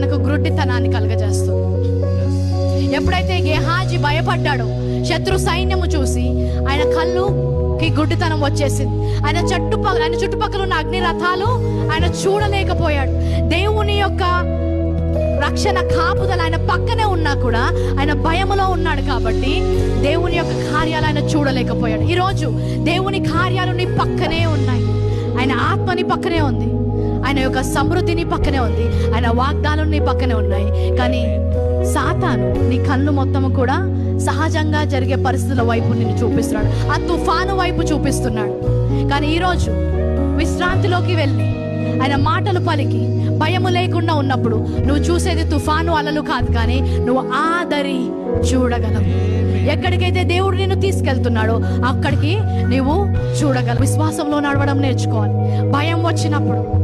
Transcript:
మనకు గ్రుడ్డితనాన్ని కలగజేస్తుంది. ఎప్పుడైతే గేహాజీ భయపడ్డాడో శత్రు సైన్యము చూసి ఆయన కళ్ళుకి గుడ్డితనం వచ్చేసింది. ఆయన చుట్టుపక్కల ఆయన చుట్టుపక్కల ఉన్న అగ్ని రథాలు ఆయన చూడలేకపోయాడు. దేవుని యొక్క రక్షణ కాపుదల ఆయన పక్కనే ఉన్నా కూడా ఆయన భయములో ఉన్నాడు కాబట్టి దేవుని యొక్క కార్యాలు ఆయన చూడలేకపోయాడు. ఈరోజు దేవుని కార్యాలు నీ పక్కనే ఉన్నాయి. ఆయన ఆత్మని పక్కనే ఉంది. ఆయన యొక్క సమృద్ధిని పక్కనే ఉంది. ఆయన వాగ్దానం నీ పక్కనే ఉన్నాయి. కానీ సాతాను నీ కళ్ళు మొత్తము కూడా సహజంగా జరిగే పరిస్థితుల వైపు నిన్ను చూపిస్తున్నాడు. ఆ తుఫాను వైపు చూపిస్తున్నాడు. కానీ ఈరోజు విశ్రాంతిలోకి వెళ్ళి ఆయన మాటలు పలికి భయము లేకుండా ఉన్నప్పుడు నువ్వు చూసేది తుఫాను అలలు కాదు కానీ నువ్వు ఆదరి చూడగలవు. ఎక్కడికైతే దేవుడు నిన్ను తీసుకెళ్తున్నాడో అక్కడికి నువ్వు చూడగలవు. విశ్వాసంలో నడవడం నేర్చుకోవాలి. భయం వచ్చినప్పుడు